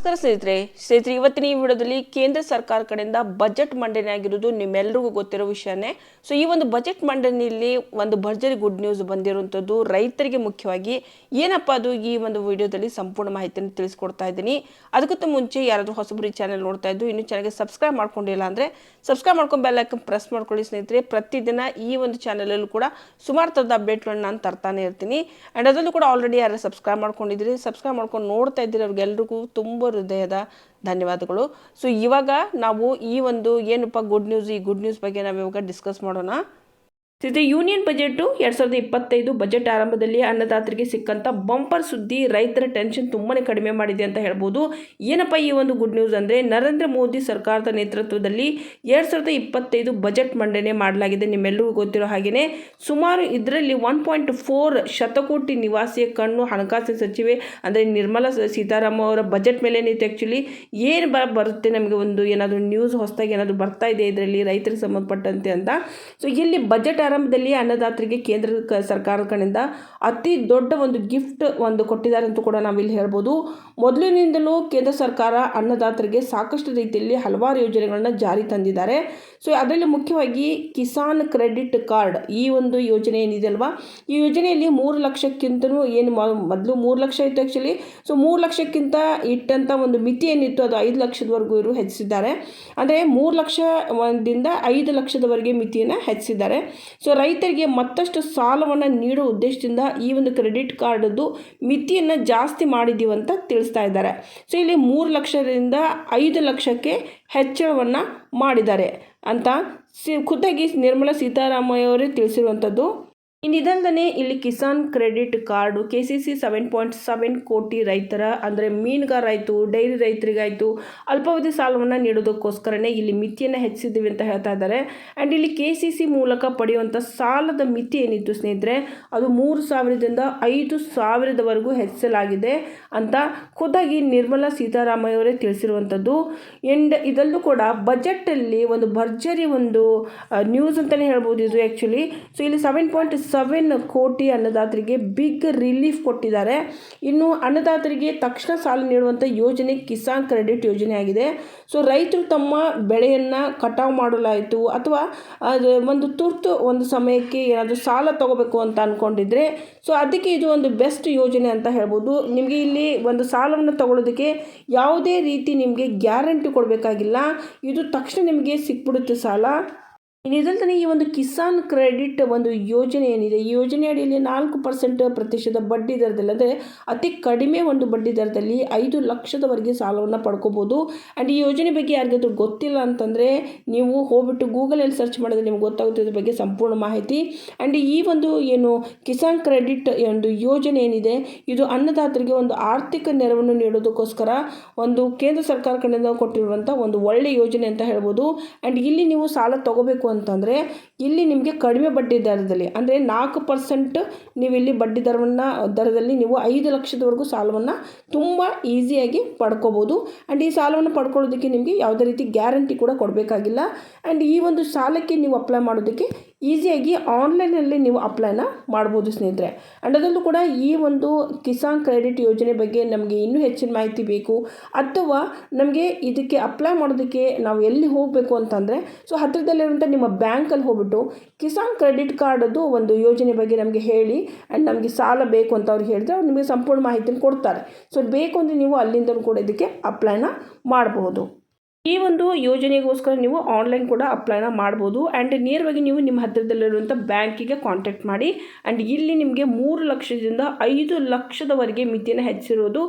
ನಮಸ್ಕಾರ ಸ್ನೇಹಿತರೆ. ಸ್ನೇಹಿತರೆ, ಇವತ್ತಿನ ಈ ವಿಡಿಯೋದಲ್ಲಿ ಕೇಂದ್ರ ಸರ್ಕಾರ ಕಡೆಯಿಂದ ಬಜೆಟ್ ಮಂಡನೆ ಆಗಿರೋದು ನಿಮ್ಮೆಲ್ಲರಿಗೂ ಗೊತ್ತಿರೋ ವಿಷಯನೇ. ಸೊ ಈ ಒಂದು ಬಜೆಟ್ ಮಂಡನೆಯಲ್ಲಿ ಒಂದು ಭರ್ಜರಿ ಗುಡ್ ನ್ಯೂಸ್ ಬಂದಿರುವಂಥದ್ದು ರೈತರಿಗೆ ಮುಖ್ಯವಾಗಿ. ಏನಪ್ಪ ಅದು? ಈ ಒಂದು ವಿಡಿಯೋದಲ್ಲಿ ಸಂಪೂರ್ಣ ಮಾಹಿತಿಯನ್ನು ತಿಳಿಸ್ಕೊಡ್ತಾ ಇದ್ದೀನಿ. ಅದಕ್ಕಿಂತ ಮುಂಚೆ ಯಾರಾದರೂ ಹೊಸಬರಿ ಚಾನಲ್ ನೋಡ್ತಾ ಇದ್ದು ಇನ್ನೂ ಚಾನಲ್ಗೆ ಸಬ್ಸ್ಕ್ರೈಬ್ ಮಾಡ್ಕೊಂಡಿಲ್ಲ ಅಂದರೆ ಸಬ್ಸ್ಕ್ರೈಬ್ ಮಾಡ್ಕೊಂಡು ಬೆಲ್ ಐಕನ್ ಪ್ರೆಸ್ ಮಾಡ್ಕೊಳ್ಳಿ ಸ್ನೇಹಿತರೆ. ಪ್ರತಿದಿನ ಈ ಒಂದು ಚಾನಲಲ್ಲೂ ಕೂಡ ಸುಮಾರು ಥರದ ಅಪ್ಡೇಟ್ಗಳನ್ನ ನಾನು ತರ್ತಾನೆ ಇರ್ತೀನಿ. ಆ್ಯಂಡ್ ಅದರಲ್ಲೂ ಕೂಡ ಆಲ್ರೆಡಿ ಯಾರು ಸಬ್ಸ್ಕ್ರೈಬ್ ಮಾಡ್ಕೊಂಡಿದ್ದೀರಿ, ಸಬ್ಸ್ಕ್ರೈಬ್ ಮಾಡ್ಕೊಂಡು ನೋಡ್ತಾ ಇದ್ದೀರಿ ಅವ್ರಿಗೆಲ್ರಿಗೂ ತುಂಬ ಹೃದಯದ ಧನ್ಯವಾದಗಳು. ಸೊ ಇವಾಗ ನಾವು ಈ ಒಂದು ಏನಪ್ಪ ಗುಡ್ ನ್ಯೂಸ್ ಈ ಗುಡ್ ನ್ಯೂಸ್ ಬಗ್ಗೆ ನಾವು ಇವಾಗ ಡಿಸ್ಕಸ್ ಮಾಡೋಣ. ಇದು ಯೂನಿಯನ್ ಬಜೆಟು ಎರಡು ಸಾವಿರದ ಇಪ್ಪತ್ತೈದು ಬಜೆಟ್ ಆರಂಭದಲ್ಲಿ ಅನ್ನದಾತರಿಗೆ ಸಿಕ್ಕಂಥ ಬಂಪರ್ ಸುದ್ದಿ ರೈತರ ಟೆನ್ಷನ್ ತುಂಬಾ ಕಡಿಮೆ ಮಾಡಿದೆ ಅಂತ ಹೇಳ್ಬೋದು. ಏನಪ್ಪ ಈ ಒಂದು ಗುಡ್ ನ್ಯೂಸ್ ಅಂದರೆ ನರೇಂದ್ರ ಮೋದಿ ಸರ್ಕಾರದ ನೇತೃತ್ವದಲ್ಲಿ ಎರಡು ಸಾವಿರದ ಇಪ್ಪತ್ತೈದು ಬಜೆಟ್ ಮಂಡನೆ ಮಾಡಲಾಗಿದೆ. ನಿಮ್ಮೆಲ್ಲರಿಗೂ ಗೊತ್ತಿರೋ ಹಾಗೆಯೇ ಸುಮಾರು ಇದರಲ್ಲಿ ಒನ್ ಪಾಯಿಂಟ್ ಫೋರ್ ಶತಕೋಟಿ ನಿವಾಸಿಯ ಕಣ್ಣು ಹಣಕಾಸಿನ ಸಚಿವೆ ಅಂದರೆ ನಿರ್ಮಲಾ ಸೀತಾರಾಮ ಅವರ ಬಜೆಟ್ ಮೇಲೆ ನಿಂತು ಆ್ಯಕ್ಚುಲಿ ಏನು ಬ ಬರುತ್ತೆ ನಮಗೆ ಒಂದು ಏನಾದರೂ ನ್ಯೂಸ್ ಹೊಸದಾಗಿ ಏನಾದರೂ ಬರ್ತಾ ಇದೆ ಇದರಲ್ಲಿ ರೈತರಿಗೆ ಸಂಬಂಧಪಟ್ಟಂತೆ ಅಂತ. ಸೊ ಇಲ್ಲಿ ಬಜೆಟ್ ಆರಂಭದಲ್ಲಿ ಅನ್ನದಾತರಿಗೆ ಕೇಂದ್ರ ಸರ್ಕಾರದ ಕಡೆಯಿಂದ ಅತಿ ದೊಡ್ಡ ಒಂದು ಗಿಫ್ಟ್ ಒಂದು ಕೊಟ್ಟಿದ್ದಾರೆ ಅಂತ ಕೂಡ ನಾವಿಲ್ಲಿ ಹೇಳ್ಬೋದು. ಮೊದಲಿನಿಂದಲೂ ಕೇಂದ್ರ ಸರ್ಕಾರ ಅನ್ನದಾತರಿಗೆ ಸಾಕಷ್ಟು ರೀತಿಯಲ್ಲಿ ಹಲವಾರು ಯೋಜನೆಗಳನ್ನು ಜಾರಿ ತಂದಿದ್ದಾರೆ. ಸೊ, ಅದರಲ್ಲಿ ಮುಖ್ಯವಾಗಿ ಕಿಸಾನ್ ಕ್ರೆಡಿಟ್ ಕಾರ್ಡ್ ಈ ಒಂದು ಯೋಜನೆ ಏನಿದೆ ಅಲ್ವಾ? ಈ ಯೋಜನೆಯಲ್ಲಿ ಮೂರು ಲಕ್ಷಕ್ಕಿಂತಲೂ ಏನು ಮೊದಲು ಮೂರು ಲಕ್ಷ ಇತ್ತು ಆ್ಯಕ್ಚುಲಿ ಸೊ, ಮೂರು ಲಕ್ಷಕ್ಕಿಂತ ಇಟ್ಟಂಥ ಒಂದು ಮಿತಿ ಏನಿತ್ತು ಅದು ಐದು ಲಕ್ಷದವರೆಗೂ ಇವರು ಹೆಚ್ಚಿಸಿದ್ದಾರೆ. ಅಂದರೆ ಮೂರು ಲಕ್ಷ ಒಂದಿಂದ ಐದು ಲಕ್ಷದವರೆಗೆ ಮಿತಿಯನ್ನು ಹೆಚ್ಚಿಸಿದ್ದಾರೆ. ಸೊ ರೈತರಿಗೆ ಮತ್ತಷ್ಟು ಸಾಲವನ್ನು ನೀಡುವ ಉದ್ದೇಶದಿಂದ ಈ ಒಂದು ಕ್ರೆಡಿಟ್ ಕಾರ್ಡದ್ದು ಮಿತಿಯನ್ನು ಜಾಸ್ತಿ ಮಾಡಿದ್ದೀವಿ ಅಂತ ತಿಳಿಸ್ತಾ ಇದ್ದಾರೆ. ಸೊ ಇಲ್ಲಿ ಮೂರು ಲಕ್ಷದಿಂದ ಐದು ಲಕ್ಷಕ್ಕೆ ಹೆಚ್ಚಳವನ್ನು ಮಾಡಿದ್ದಾರೆ ಅಂತ ಸಿ, ಖುದ್ದಾಗಿ ನಿರ್ಮಲಾ ಸೀತಾರಾಮಯ್ಯವರೇ ತಿಳಿಸಿರುವಂಥದ್ದು ಇನ್ನು ಇದಲ್ಲದೆ ಇಲ್ಲಿ Kisan credit card K C C seven point seven ಕೋಟಿ ರೈತರ, ಅಂದರೆ ಮೀನುಗಾರ ಆಯಿತು ಡೈರಿ ರೈತರಿಗಾಯಿತು ಅಲ್ಪಾವಧಿ ಸಾಲವನ್ನು ನೀಡೋದಕ್ಕೋಸ್ಕರನೇ ಇಲ್ಲಿ ಮಿತಿಯನ್ನು ಹೆಚ್ಚಿಸಿದ್ದೀವಿ ಅಂತ ಹೇಳ್ತಾ ಇದ್ದಾರೆ ಆ್ಯಂಡ್ ಇಲ್ಲಿ ಕೆ ಸಿ ಸಿ ಮೂಲಕ ಪಡೆಯುವಂಥ ಸಾಲದ ಮಿತಿ ಏನಿತ್ತು ಸ್ನೇಹಿತರೆ, ಅದು ಮೂರು ಸಾವಿರದಿಂದ ಐದು ಸಾವಿರದವರೆಗೂ ಹೆಚ್ಚಿಸಲಾಗಿದೆ ಅಂತ ಖುದ್ದಾಗಿ ನಿರ್ಮಲಾ ಸೀತಾರಾಮಯ್ಯ ಅವರೇ ತಿಳಿಸಿರುವಂಥದ್ದು. ಎಂಡ್ ಇದಲ್ಲೂ ಕೂಡ ಬಜೆಟಲ್ಲಿ ಒಂದು ಭರ್ಜರಿ ಒಂದು ನ್ಯೂಸ್ ಅಂತಲೇ ಹೇಳ್ಬೋದು ಇದು ಆ್ಯಕ್ಚುಲಿ ಸೊ ಇಲ್ಲಿ ಸೆವೆನ್ ಪಾಯಿಂಟ್ ಸೆವೆನ್ ಕೋಟಿ ಅನ್ನದಾತರಿಗೆ ಬಿಗ್ ರಿಲೀಫ್ ಕೊಟ್ಟಿದ್ದಾರೆ. ಇನ್ನು ಅನ್ನದಾತರಿಗೆ ತಕ್ಷಣ ಸಾಲ ನೀಡುವಂಥ ಯೋಜನೆ ಕಿಸಾನ್ ಕ್ರೆಡಿಟ್ ಯೋಜನೆ ಆಗಿದೆ. ಸೊ, ರೈತರು ತಮ್ಮ ಬೆಳೆಯನ್ನು ಕಟಾವು ಮಾಡಲಾಯಿತು ಅಥವಾ ಒಂದು ತುರ್ತು ಒಂದು ಸಮಯಕ್ಕೆ ಏನಾದರೂ ಸಾಲ ತಗೋಬೇಕು ಅಂತ ಅಂದ್ಕೊಂಡಿದ್ರೆ ಸೊ, ಅದಕ್ಕೆ ಇದು ಒಂದು ಬೆಸ್ಟ್ ಯೋಜನೆ ಅಂತ ಹೇಳ್ಬೋದು. ನಿಮಗೆ ಇಲ್ಲಿ ಒಂದು ಸಾಲವನ್ನು ತಗೊಳ್ಳೋದಕ್ಕೆ ಯಾವುದೇ ರೀತಿ ನಿಮಗೆ ಗ್ಯಾರಂಟಿ ಕೊಡಬೇಕಾಗಿಲ್ಲ. ಇದು ತಕ್ಷಣ ನಿಮಗೆ ಸಿಕ್ಬಿಡುತ್ತೆ ಸಾಲ. ಇನ್ನಿದಲ್ದೇ ಈ ಒಂದು ಕಿಸಾನ್ ಕ್ರೆಡಿಟ್ ಒಂದು ಯೋಜನೆ ಏನಿದೆ, ಈ ಯೋಜನೆ ಅಡಿಯಲ್ಲಿ ನಾಲ್ಕು ಪರ್ಸೆಂಟ್ ಪ್ರತಿಶತ ಬಡ್ಡಿ ದರದಲ್ಲಿ, ಅಂದರೆ ಅತಿ ಕಡಿಮೆ ಒಂದು ಬಡ್ಡಿ ದರದಲ್ಲಿ ಐದು ಲಕ್ಷದವರೆಗೆ ಸಾಲವನ್ನು ಪಡ್ಕೋಬೋದು. ಆ್ಯಂಡ್ ಈ ಯೋಜನೆ ಬಗ್ಗೆ ಯಾರಿಗಾದ್ರೂ ಗೊತ್ತಿಲ್ಲ ಅಂತಂದರೆ ನೀವು ಹೋಗ್ಬಿಟ್ಟು ಗೂಗಲಲ್ಲಿ ಸರ್ಚ್ ಮಾಡಿದ್ರೆ ನಿಮ್ಗೆ ಗೊತ್ತಾಗುತ್ತೆ ಇದ್ರ ಬಗ್ಗೆ ಸಂಪೂರ್ಣ ಮಾಹಿತಿ. ಆ್ಯಂಡ್ ಈ ಒಂದು ಏನು ಕಿಸಾನ್ ಕ್ರೆಡಿಟ್ ಒಂದು ಯೋಜನೆ ಏನಿದೆ, ಇದು ಅನ್ನದಾತರಿಗೆ ಒಂದು ಆರ್ಥಿಕ ನೆರವನ್ನು ನೀಡೋದಕ್ಕೋಸ್ಕರ ಒಂದು ಕೇಂದ್ರ ಸರ್ಕಾರ ಕಡೆಯಿಂದ ಕೊಟ್ಟಿರುವಂಥ ಒಂದು ಒಳ್ಳೆಯ ಯೋಜನೆ ಅಂತ ಹೇಳ್ಬೋದು. ಆ್ಯಂಡ್ ಇಲ್ಲಿ ನೀವು ಸಾಲ ತಗೋಬೇಕು ಅಂತಂದರೆ ಇಲ್ಲಿ ನಿಮಗೆ ಕಡಿಮೆ ಬಡ್ಡಿ ದರದಲ್ಲಿ, ಅಂದರೆ ನಾಲ್ಕು ಪರ್ಸೆಂಟ್ ನೀವು ಇಲ್ಲಿ ಬಡ್ಡಿ ದರವನ್ನು, ದರದಲ್ಲಿ ನೀವು ಐದು ಲಕ್ಷದವರೆಗೂ ಸಾಲವನ್ನು ತುಂಬ ಈಸಿಯಾಗಿ ಪಡ್ಕೋಬೋದು. ಆ್ಯಂಡ್ ಈ ಸಾಲವನ್ನು ಪಡ್ಕೊಳ್ಳೋದಕ್ಕೆ ನಿಮಗೆ ಯಾವುದೇ ರೀತಿ ಗ್ಯಾರಂಟಿ ಕೂಡ ಕೊಡಬೇಕಾಗಿಲ್ಲ. ಆ್ಯಂಡ್ ಈ ಒಂದು ಸಾಲಕ್ಕೆ ನೀವು ಅಪ್ಲೈ ಮಾಡೋದಕ್ಕೆ ಈಸಿಯಾಗಿ ಆನ್ಲೈನಲ್ಲಿ ನೀವು ಅಪ್ಲೈನ ಮಾಡ್ಬೋದು ಸ್ನೇಹಿತರೆ. ಆ್ಯಂಡ್ ಅದರಲ್ಲೂ ಕೂಡ ಈ ಒಂದು ಕಿಸಾನ್ ಕ್ರೆಡಿಟ್ ಯೋಜನೆ ಬಗ್ಗೆ ನಮಗೆ ಇನ್ನೂ ಹೆಚ್ಚಿನ ಮಾಹಿತಿ ಬೇಕು. ಅಥವಾ ನಮಗೆ ಇದಕ್ಕೆ ಅಪ್ಲೈ ಮಾಡೋದಕ್ಕೆ ನಾವು ಎಲ್ಲಿ ಹೋಗಬೇಕು ಅಂತಂದರೆ ಸೊ ಹತ್ತಿರದಲ್ಲಿರುವಂಥ ನಿಮ್ಮ ಬ್ಯಾಂಕಲ್ಲಿ ಹೋಗ್ಬಿಟ್ಟು ಕಿಸಾನ್ ಕ್ರೆಡಿಟ್ ಕಾರ್ಡದ್ದು ಒಂದು ಯೋಜನೆ ಬಗ್ಗೆ ನಮಗೆ ಹೇಳಿ ಆ್ಯಂಡ್ ನಮಗೆ ಸಾಲ ಬೇಕು ಅಂತ ಅವ್ರು ಹೇಳಿದ್ರೆ ಅವ್ರು ನಿಮಗೆ ಸಂಪೂರ್ಣ ಮಾಹಿತಿನ ಕೊಡ್ತಾರೆ. ಸೊ ಬೇಕು ಅಂದರೆ ನೀವು ಅಲ್ಲಿಂದಲೂ ಕೂಡ ಇದಕ್ಕೆ ಅಪ್ಲೈನ ಮಾಡಬಹುದು ಈ ಒಂದು ಯೋಜನೆಗೋಸ್ಕರ ನೀವು ಆನ್ಲೈನ್ ಕೂಡ ಅಪ್ಲೈನ ಮಾಡ್ಬೋದು. ಆ್ಯಂಡ್ ನೇರವಾಗಿ ನೀವು ನಿಮ್ಮ ಹತ್ತಿರದಲ್ಲಿರುವಂಥ ಬ್ಯಾಂಕಿಗೆ ಕಾಂಟ್ಯಾಕ್ಟ್ ಮಾಡಿ. ಆ್ಯಂಡ್ ಇಲ್ಲಿ ನಿಮಗೆ ಮೂರು ಲಕ್ಷದಿಂದ ಐದು ಲಕ್ಷದವರೆಗೆ ಮಿತಿಯನ್ನು ಹೆಚ್ಚಿರೋದು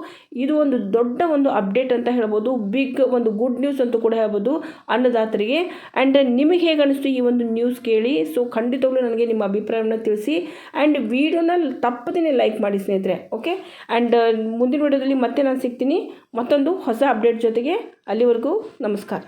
ಇದು ಒಂದು ದೊಡ್ಡ ಒಂದು ಅಪ್ಡೇಟ್ ಅಂತ ಹೇಳ್ಬೋದು. ಬಿಗ್ ಒಂದು ಗುಡ್ ನ್ಯೂಸ್ ಅಂತ ಕೂಡ ಹೇಳ್ಬೋದು ಅನ್ನದಾತರಿಗೆ. ಆ್ಯಂಡ್ ನಿಮಗೆ ಹೇಗೆ ಅನಿಸ್ತು ಈ ಒಂದು ನ್ಯೂಸ್ ಕೇಳಿ? ಸೊ ಖಂಡಿತವಾಗ್ಲೂ ನನಗೆ ನಿಮ್ಮ ಅಭಿಪ್ರಾಯವನ್ನು ತಿಳಿಸಿ. ಆ್ಯಂಡ್ ವಿಡಿಯೋನ ತಪ್ಪದೇ ಲೈಕ್ ಮಾಡಿ ಸ್ನೇಹಿತರೆ ಓಕೆ ಆ್ಯಂಡ್ ಮುಂದಿನ ವಿಡಿಯೋದಲ್ಲಿ ಮತ್ತೆ ನಾನು ಸಿಗ್ತೀನಿ. ಮತ್ತೊಂದು ಹೊಸ ಅಪ್ಡೇಟ್ ಜೊತೆಗೆ. ಅಲ್ಲಿವರೆಗೂ ನಮಸ್ಕಾರ.